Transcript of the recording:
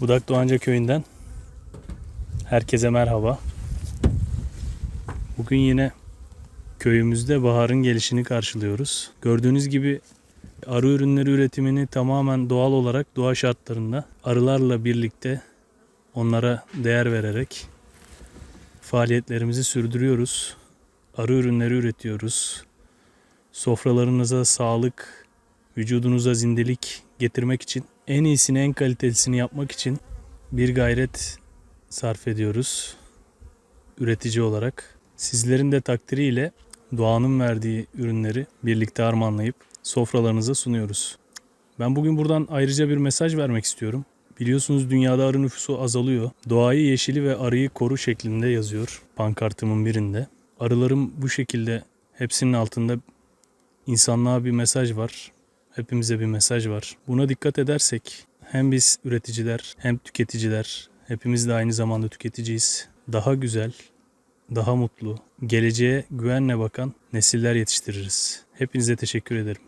Budak Doğanca köyünden herkese merhaba. Bugün yine köyümüzde baharın gelişini karşılıyoruz. Gördüğünüz gibi arı ürünleri üretimini tamamen doğal olarak doğa şartlarında arılarla birlikte onlara değer vererek faaliyetlerimizi sürdürüyoruz. Arı ürünleri üretiyoruz. Sofralarınıza sağlık, vücudunuza zindelik getirmek için en iyisini, en kalitesini yapmak için bir gayret sarf ediyoruz üretici olarak. Sizlerin de takdiriyle doğanın verdiği ürünleri birlikte harmanlayıp sofralarınıza sunuyoruz. Ben bugün buradan ayrıca bir mesaj vermek istiyorum. Biliyorsunuz dünyada arı nüfusu azalıyor. Doğayı yeşili ve arıyı koru şeklinde yazıyor pankartımın birinde. Arılarım bu şekilde hepsinin altında insanlığa bir mesaj var. Hepimize bir mesaj var. Buna dikkat edersek hem biz üreticiler hem tüketiciler hepimiz de aynı zamanda tüketiciyiz. Daha güzel, daha mutlu, geleceğe güvenle bakan nesiller yetiştiririz. Hepinize teşekkür ederim.